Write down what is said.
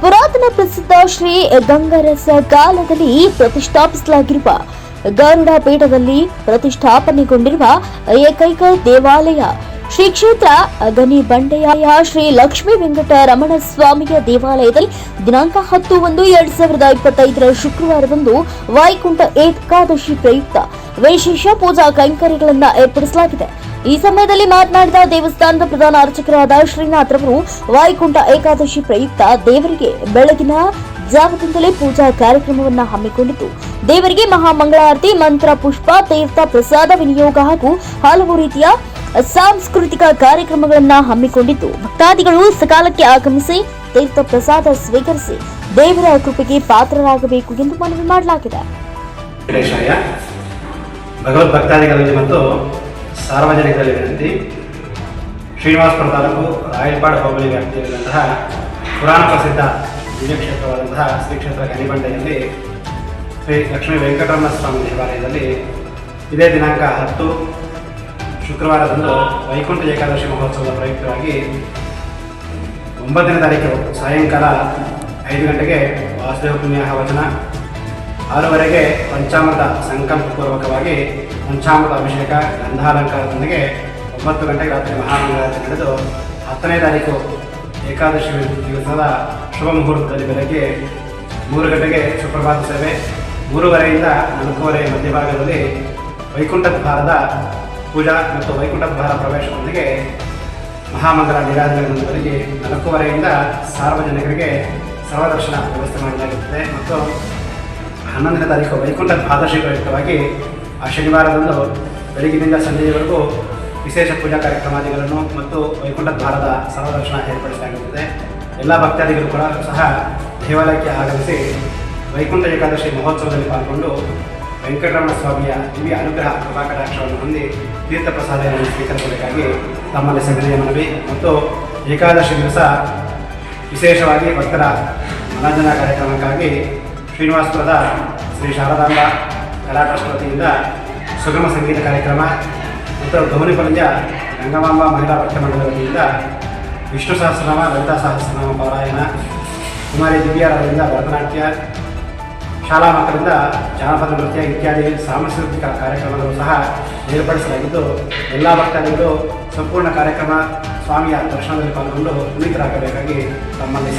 ಪುರಾತನ ಪ್ರಸಿದ್ಧ ಶ್ರೀ ಗಂಗರಸ ಕಾಲದಲ್ಲಿ ಪ್ರತಿಷ್ಠಾಪಿಸಲಾಗಿರುವ ಗರುಡ ಪೀಠದಲ್ಲಿ ಪ್ರತಿಷ್ಠಾಪನೆಗೊಂಡಿರುವ ಏಕೈಕ ದೇವಾಲಯ ಶ್ರೀ ಕ್ಷೇತ್ರ ಅಗನಿ ಬಂಡೆಯ ಶ್ರೀ ಲಕ್ಷ್ಮೀ ವೆಂಕಟರಮಣ ಸ್ವಾಮಿಯ ದೇವಾಲಯದಲ್ಲಿ ದಿನಾಂಕ ಹತ್ತು ಒಂದು ಎರಡ್ ಸಾವಿರದ ಇಪ್ಪತ್ತೈದರ ಶುಕ್ರವಾರದಂದು ವೈಕುಂಠ ಏಕಾದಶಿ ಪ್ರಯುಕ್ತ ವಿಶೇಷ ಪೂಜಾ ಕೈಂಕರ್ಯಗಳನ್ನು ಏರ್ಪಡಿಸಲಾಗಿದೆ. ಈ ಸಮಯದಲ್ಲಿ ಮಾತನಾಡಿದ ದೇವಸ್ಥಾನದ ಪ್ರಧಾನ ಅರ್ಚಕರಾದ ಶ್ರೀನಾಥ್ ರವರು ವೈಕುಂಠ ಏಕಾದಶಿ ಪ್ರಯುಕ್ತ ದೇವರಿಗೆ ಬೆಳಗಿನ ಜಾವದಿಂದಲೇ ಪೂಜಾ ಕಾರ್ಯಕ್ರಮವನ್ನು ಹಮ್ಮಿಕೊಂಡಿದ್ದು, ದೇವರಿಗೆ ಮಹಾಮಂಗಳಾರತಿ, ಮಂತ್ರ ಪುಷ್ಪ, ತೀರ್ಥ ಪ್ರಸಾದ, ವಿನಿಯೋಗ ಹಾಗೂ ಹಲವು ರೀತಿಯ ಸಾಂಸ್ಕೃತಿಕ ಕಾರ್ಯಕ್ರಮಗಳನ್ನು ಹಮ್ಮಿಕೊಂಡಿದ್ದು, ಭಕ್ತಾದಿಗಳು ಸಕಾಲಕ್ಕೆ ಆಗಮಿಸಿ ತೀರ್ಥ ಪ್ರಸಾದ ಸ್ವೀಕರಿಸಿ ದೇವರ ಕೃಪೆಗೆ ಪಾತ್ರರಾಗಬೇಕು ಎಂದು ಮನವಿ ಮಾಡಲಾಗಿದೆ. ಭಗವದ್ ಭಕ್ತಾದಿಗಳಲ್ಲಿ ಮತ್ತು ಸಾರ್ವಜನಿಕರಲ್ಲಿ ವಿನಂತಿ ಶ್ರೀನಿವಾಸ ತಾಲೂಕು ರಾಯಲ್ಪಾಡ್ ಹೋಬಳಿ ವ್ಯಾಪ್ತಿಯಲ್ಲಿರುವಂತಹ ಪುರಾಣ ಪ್ರಸಿದ್ಧ ದಿವ್ಯಕ್ಷೇತ್ರವಾದಂತಹ ಶ್ರೀ ಕ್ಷೇತ್ರ ಗನಿಬಂಡೆಯಲ್ಲಿ ಶ್ರೀ ಲಕ್ಷ್ಮೀ ವೆಂಕಟರಮಣ ಸ್ವಾಮಿ ದೇವಾಲಯದಲ್ಲಿ ಇದೇ ದಿನಾಂಕ ಹತ್ತು, ಶುಕ್ರವಾರದಂದು ವೈಕುಂಠ ಏಕಾದಶಿ ಮಹೋತ್ಸವದ ಪ್ರಯುಕ್ತವಾಗಿ ಒಂಬತ್ತನೇ ತಾರೀಕು ಸಾಯಂಕಾಲ ಐದು ಗಂಟೆಗೆ ವಾಸುದೇವ ಪುಣ್ಯಾಹ ವಚನ ಆರೂವರೆಗೆ ಪಂಚಾಮೃತ ಸಂಕಲ್ಪಪೂರ್ವಕವಾಗಿ ಪಂಚಾಮೃತ ಅಭಿಷೇಕ, ಗಂಧಾಲಂಕಾರದೊಂದಿಗೆ ಒಂಬತ್ತು ಗಂಟೆಗೆ ರಾತ್ರಿ ಮಹಾಮಂಗಳಾರತಿ ನಡೆದು ಹತ್ತನೇ ತಾರೀಕು ಏಕಾದಶಿ ದಿವಸದ ಶುಭ ಮುಹೂರ್ತದಲ್ಲಿ ಬೆಳಗ್ಗೆ ಮೂರು ಗಂಟೆಗೆ ಸುಪ್ರಭಾತ ಸೇವೆ. ಮೂರುವರೆಯಿಂದ ನಾಲ್ಕೂವರೆ ಮಧ್ಯಭಾಗದಲ್ಲಿ ವೈಕುಂಠ ಭಾರದ ಪೂಜಾ ಮತ್ತು ವೈಕುಂಠ ದ್ವಾರ ಪ್ರವೇಶದೊಂದಿಗೆ ಮಹಾಮಂಗಳ ನೀರಾಜನಗಳಿಗೆ ನಾಲ್ಕೂವರೆಯಿಂದ ಸಾರ್ವಜನಿಕರಿಗೆ ಸರ್ವದರ್ಶನ ವ್ಯವಸ್ಥೆ ಮಾಡಲಾಗುತ್ತದೆ ಮತ್ತು ಹನ್ನೊಂದನೇ ತಾರೀಕು ವೈಕುಂಠ ಪ್ರಯುಕ್ತವಾಗಿ ಆ ಶನಿವಾರದಂದು ಬೆಳಗಿನಿಂದ ಸಂಜೆಯವರೆಗೂ ವಿಶೇಷ ಪೂಜಾ ಕಾರ್ಯಕ್ರಮಾದಿಗಳನ್ನು ಮತ್ತು ವೈಕುಂಠ ದ್ವಾರದ ಸರ್ವದರ್ಶನ ಏರ್ಪಡಿಸಲಾಗುತ್ತದೆ ಎಲ್ಲ ಭಕ್ತಾದಿಗಳು ಕೂಡ ಸಹ ದೇವಾಲಯಕ್ಕೆ ಆಗಮಿಸಿ ವೈಕುಂಠ ಏಕಾದಶಿ ಮಹೋತ್ಸವದಲ್ಲಿ ಪಾಲ್ಗೊಂಡು ವೆಂಕಟರಮಣ ಸ್ವಾಮಿಯ ದಿವ್ಯ ಅನುಗ್ರಹ ಕೃಪಾಕಟಾಕ್ಷವನ್ನು ಹೊಂದಿ ತೀರ್ಥ ಪ್ರಸಾದವನ್ನು ಸ್ವೀಕರಿಸಬೇಕಾಗಿ ತಮ್ಮಲ್ಲಿ ಸಂಗ್ರಹ ಮನವಿ ಮತ್ತು ಏಕಾದಶಿ ದಿವಸ ವಿಶೇಷವಾಗಿ ಭಕ್ತರ ಮನರಂಜನಾ ಕಾರ್ಯಕ್ರಮಕ್ಕಾಗಿ ಶ್ರೀನಿವಾಸಪುರದ ಶ್ರೀ ಶಾರದಾಂಬ ಕಲಾಟ್ರಸ್ಟ್ ವತಿಯಿಂದ ಸುಗಮ ಸಂಗೀತ ಕಾರ್ಯಕ್ರಮ ಮತ್ತು ಧ್ವನಿ ಪಂದ್ಯ ಗಂಗಮಾಂಬ ಮಹಿಳಾ ಭಕ್ತ ಮಂಡಲ ವತಿಯಿಂದ ವಿಷ್ಣು ಸಹಸ್ರನಾಮ, ಲಲಿತಾ ಸಹಸ್ರನಾಮ ಪಾರಾಯಣ, ಕುಮಾರಿ ದಿವ್ಯಾರವರಿಂದ ಭರತನಾಟ್ಯ, ಶಾಲಾ ಮಕ್ಕಳಿಂದ ಜಾನಪದ ನೃತ್ಯ ಇತ್ಯಾದಿ ಸಾಂಸ್ಕೃತಿಕ ಕಾರ್ಯಕ್ರಮಗಳು ಸಹ ಏರ್ಪಡಿಸಲಾಗಿದ್ದು, ಎಲ್ಲ ಭಕ್ತಾದಿಗಳು ಸಂಪೂರ್ಣ ಕಾರ್ಯಕ್ರಮ ಸ್ವಾಮಿಯ ದರ್ಶನದಲ್ಲಿ ಪಾಲ್ಗೊಂಡು ಪುನೀತರಾಗಬೇಕಾಗಿ ತಮ್ಮಲ್ಲಿ